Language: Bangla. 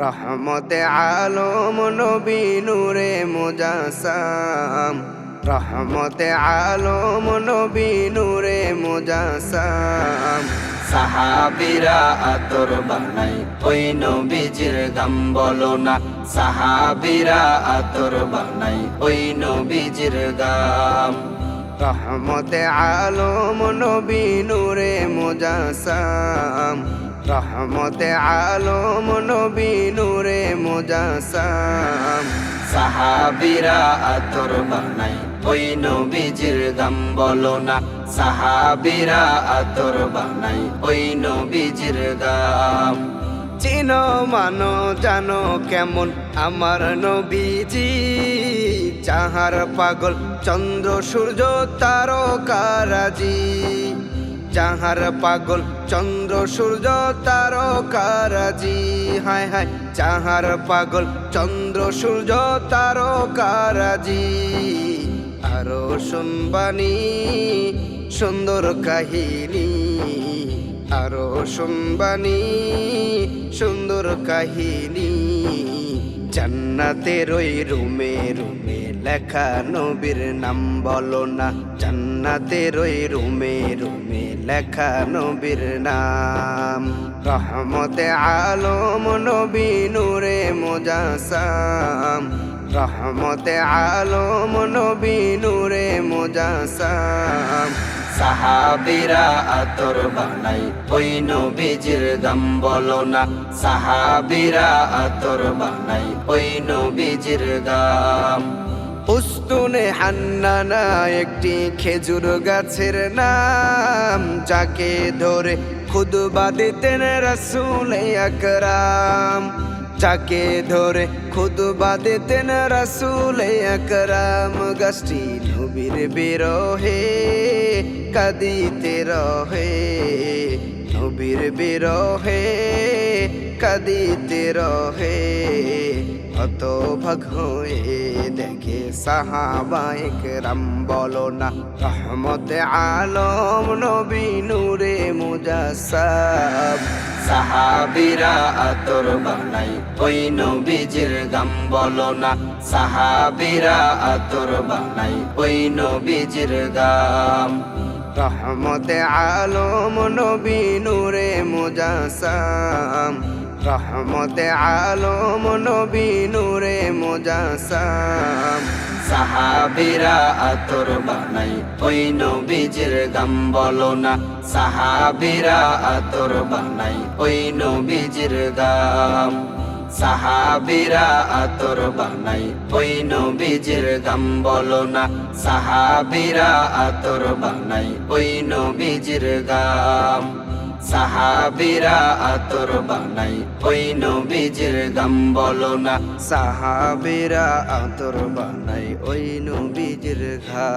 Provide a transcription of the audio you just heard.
রহমতে আলম নবী নূরে মুজাসাম। রহমতে আলম নবী নূরে মুজাসাম। সাহাবিরা আতর বানাই, ওই নবীজির গাম বলো না। সাহাবিরা আতর বানাই, ওই নবীজির গাম রহমতে আলম নবী নূরে মুজাসাম। রহমতে আলম নবী নূরে মুজাসাম সাহাবিরা আতর বানাই ওই নবীজির গাম বলো না। সাহাবিরা আতর বানাই ওই নবীজির গাম চিনো, মানো, জানো কেমন আমার নবীজি। যাহার পাগল, চন্দ্র, সূর্য, তারকারাজি। যাহার পাগল চন্দ্র, সূর্য, তারকারাজি। হায় হায়, যাহার পাগল চন্দ্র, সূর্য, তারকারাজি। আরও শুনবানি সুন্দর কাহিনী। আরও শুনবানি সুন্দর কাহিনী। জান্নাতের ওই রুমে রুমে লেখা নবীর নাম বলো না। জান্নাতের ওই রুমে রুমে লেখা নবীর নাম। রহমতে আলম নবী নূরে মুজাসাম। রহমতে আলম নবী নূরে মুজাসাম। সাহাবিরা আতর বানাই। ওই নবীজির গাম বলো না। সাহাবিরা আতর বানাই। ওই নবীজির গাম উস্তুনে হান্নানা একটি খেজুর গাছের নাম। যাকে ধরে খুদবা দিতেন রসুল আকরাম। যাকে ধরে খুদবা দিতেন রসুল আকরাম। গাছটি নবীর বিরহে। কাদিতে রহে, নবীর বিরহে কাদিতে রহে। হত ভাগ হয়ে দেখে সাহাবাইক রাম বলো না, রহমতে আলম নবী নূরে মুজাসাব সাহাবিরা আতর বানাই ওই নবীজির গাম বলো না, সাহাবিরা আতর বানাই ওই নবীজির গাম। রহমতে আলম নবী নূরে মুজাসাম। রহমতে আলম নবী নূরে মুজাসাম। সাহাবিরা আতর বানাই, ওই নবীজির গাম বলো না। সাহাবিরা আতর বানাই, ওই নবীজির গাম। সাহাবিরা আতর বানাই, ওই নবীজির গাম বলো না। সাহাবিরা আতর বানাই, ওই নবীজির গাম। সাহাবিরা আতর বানাই, ওই নবীজির গাম বলো না। সাহাবেরা আতর বানাই, ওই নবীজির ঘা